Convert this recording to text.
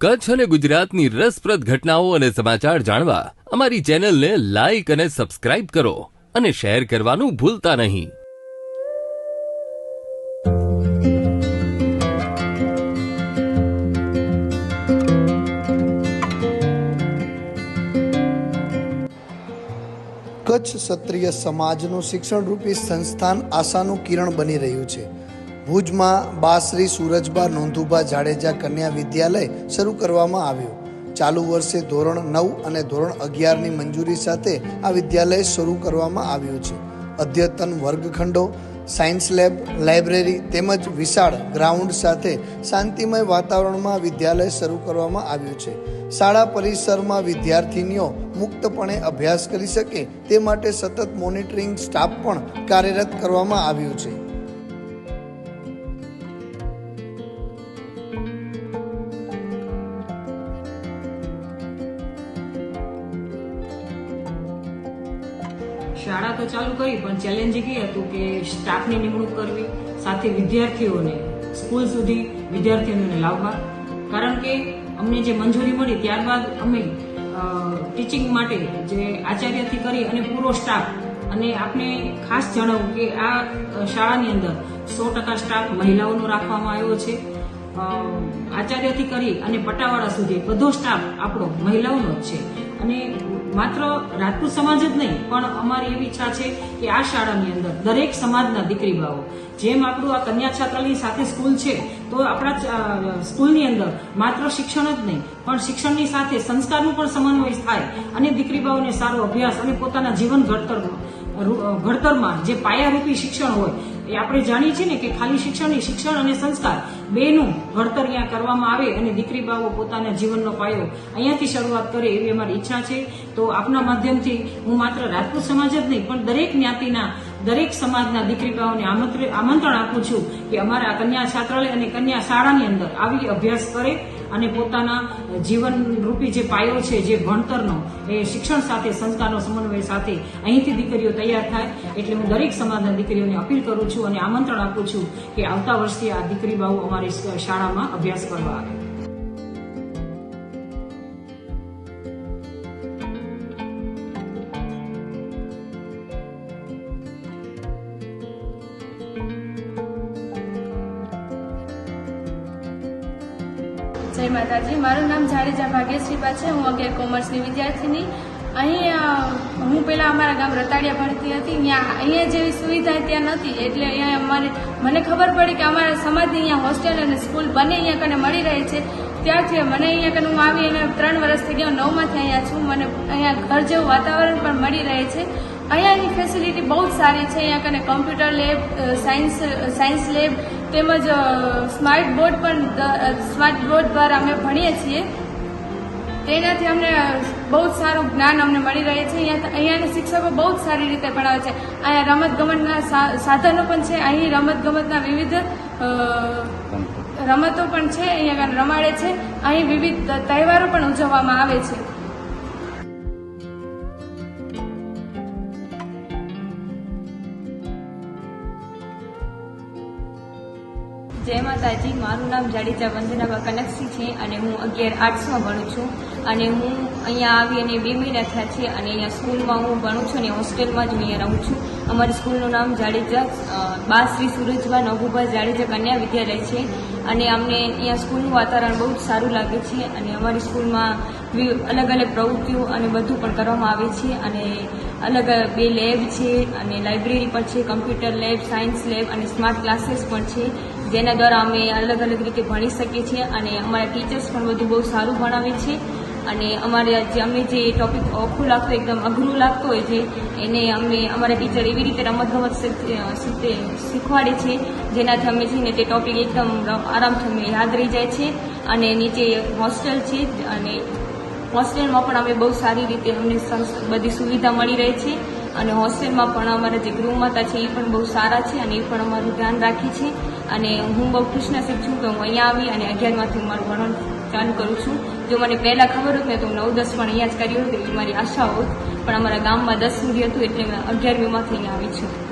કચ્છ અને ગુજરાતની રસપ્રદ ઘટનાઓ અને સમાચાર જાણવા અમારી ચેનલને લાઈક અને સબસ્ક્રાઇબ કરો અને શેર કરવાનું ભૂલતા નહીં. કચ્છ ક્ષત્રિય સમાજનું શિક્ષણરૂપી સંસ્થાન આશાનું કિરણ બની રહ્યું છે. ભુજમાં બાશ્રી સુરજબા નોંધુભા, જાડેજા કન્યા વિદ્યાલય શરૂ કરવામાં આવ્યું. ચાલુ વર્ષે ધોરણ નવ અને ધોરણ અગિયારની મંજૂરી સાથે આ વિદ્યાલય શરૂ કરવામાં આવ્યું છે. અદ્યતન વર્ગખંડો, સાયન્સ લેબ, લાઇબ્રેરી તેમજ વિશાળ ગ્રાઉન્ડ સાથે શાંતિમય વાતાવરણમાં વિદ્યાલય શરૂ કરવામાં આવ્યું છે. શાળા પરિસરમાં વિદ્યાર્થીનીઓ મુક્તપણે અભ્યાસ કરી શકે તે માટે સતત મોનિટરિંગ સ્ટાફ પણ કાર્યરત કરવામાં આવ્યું છે. શાળા તો ચાલુ કરી, પણ ચેલેન્જિંગ એ હતું કે સ્ટાફની નિમણૂક કરવી, સાથે વિદ્યાર્થીઓને સ્કૂલ સુધી વિદ્યાર્થીઓને લાવવા. કારણ કે અમને જે મંજૂરી મળી, ત્યારબાદ અમે ટીચિંગ માટે જે આચાર્યથી કરી અને પૂરો સ્ટાફ અને આપણે ખાસ જણાવું કે આ શાળાની અંદર સો ટકા સ્ટાફ મહિલાઓનો રાખવામાં આવ્યો છે. આચાર્યથી કરી અને પટાવાળા સુધી બધો સ્ટાફ આપણો મહિલાઓનો જ છે. અને માત્ર રાજપૂત સમાજ જ નહીં, પણ અમારી એવી ઈચ્છા છે કે આ શાળાની અંદર દરેક સમાજના દીકરી બાઓ જેમ આપણું આ કન્યા છાત્રાલયની સાથે સ્કૂલ છે, તો આપણા સ્કૂલની અંદર માત્ર શિક્ષણ જ નહીં, પણ શિક્ષણની સાથે સંસ્કારનું પણ સમન્વય થાય અને દીકરી બાઓને સારો અભ્યાસ અને પોતાના જીવન ઘડતર ઘડતરમાં જે પાયારૂપી શિક્ષણ હોય એ આપણે જાણીએ છીએ ને કે ખાલી શિક્ષણ શિક્ષણ અને સંસ્કાર બેનું ઘડતર અહીંયા કરવામાં આવે અને દીકરી બાવો પોતાના જીવનનો પાયો અહીંયાથી શરૂઆત કરે એવી અમારી ઈચ્છા છે. તો આપના માધ્યમથી હું માત્ર રાજપૂત સમાજ જ નહીં, પણ દરેક જ્ઞાતિના, દરેક સમાજના દીકરી બાઓને આમંત્રણ આપું છું કે અમારા કન્યા છાત્રાલય અને કન્યા શાળાની અંદર આવી અભ્યાસ કરે. અને પોતાના જીવનરૂપી જે પાયો છે, જે ભણતરનો, એ શિક્ષણ સાથે સંસ્કારનો સમન્વય સાથે અહીંથી દીકરીઓ તૈયાર થાય. એટલે હું દરેક સમાજના દીકરીઓને અપીલ કરું છું અને આમંત્રણ આપું છું કે આવતા વર્ષથી આ દીકરી બાઓ અમારી શાળામાં અભ્યાસ કરવા આવે. જય માતાજી. મારું નામ જાડેજા ભાગ્યશ્રીબા છે. હું અગિયાર કોમર્સની વિદ્યાર્થીની. અહીં હું પહેલાં અમારા ગામ રતાડિયા ભણતી હતી. ત્યાં અહીંયા જેવી સુવિધા ત્યાં નથી એટલે અહીંયા અમારે, મને ખબર પડી કે અમારા સમાજની અહીંયા હોસ્ટેલ અને સ્કૂલ બંને અહીંયા કને મળી રહે છે. ત્યારથી મને અહીંયા કને હું આવી અને ત્રણ વર્ષ થઈ ગયા. નવમાંથી અહીંયા છું. મને અહીંયા ઘર જેવું વાતાવરણ પણ મળી રહે છે. અહીંયાની ફેસિલિટી બહુ જ સારી છે. અહીંયા કને computer lab science science lab તેમજ સ્માર્ટ બોર્ડ પણ સ્માર્ટ બોર્ડ દ્વારા અમે ભણીએ છીએ. તેનાથી અમને બહુ જ સારું જ્ઞાન અમને મળી રહે છે. અહીંયા અહીંયાના શિક્ષકો બહુ જ સારી રીતે ભણાવે છે. અહીંયા રમતગમતના સાધનો પણ છે. અહીં રમતગમતના વિવિધ રમતો પણ છે. અહીંયા રમાડે છે. અહીં વિવિધ તહેવારો પણ ઉજવવામાં આવે છે. જય માતાજી, મારું નામ જાડેજા વંદનાબા કનકસી છે અને હું અગિયાર આર્ટ્સમાં ભણું છું અને હું અહીંયા આવી અને બે મહિના થયા છે અને અહીંયા સ્કૂલમાં હું ભણું છું અને હોસ્ટેલમાં જ હું અહીંયા રહું છું. અમારી સ્કૂલનું નામ જાડેજા બા શ્રી સુરજબા નભુભા જાડેજા કન્યા વિદ્યાલય છે અને અમને અહીંયા સ્કૂલનું વાતાવરણ બહુ જ સારું લાગે છે અને અમારી સ્કૂલમાં અલગ અલગ પ્રવૃત્તિઓ અને બધું પણ કરવામાં આવે છે અને અલગ બે લેબ છે અને લાઇબ્રેરી પણ છે, કમ્પ્યુટર લેબ, સાયન્સ લેબ અને સ્માર્ટ ક્લાસીસ પણ છે. જેના દ્વારા અમે અલગ અલગ રીતે ભણી શકીએ છીએ અને અમારા ટીચર્સ પણ બધું બહુ સારું ભણાવે છે. અને અમારે જે અમે જે ટોપિક ઓખું લાગતું, એકદમ અઘરું લાગતું હોય છે, એને અમે અમારા ટીચર એવી રીતે રમતગમત શીખ- શીખે- શીખવાડે છે, જેનાથી અમે છે ને તે ટોપિક એકદમ આરામથી અમને યાદ રહી જાય છે. અને નીચે હોસ્ટેલ છે, અને હોસ્ટેલમાં પણ અમે બહુ સારી રીતે અમને બધી સુવિધા મળી રહે છે. અને હોસ્ટેલમાં પણ અમારા જે ગૃહમાતા છે, એ પણ બહુ સારા છે અને એ પણ અમારું ધ્યાન રાખે છે. અને હું બહુ ખુશનસીબ છું કે હું અહીંયા આવી અને અગિયારમાંથી હું મારું ભણવાનું ચાલુ કરું છું. જો મને પહેલાં ખબર હોત ને તો હું નવ દસ પણ અહીંયા જ કર્યું હતું એવી મારી આશા હોત. પણ અમારા ગામમાં દસ સુધી હતું એટલે મેં અગિયારમીમાંથી અહીંયા આવી છું.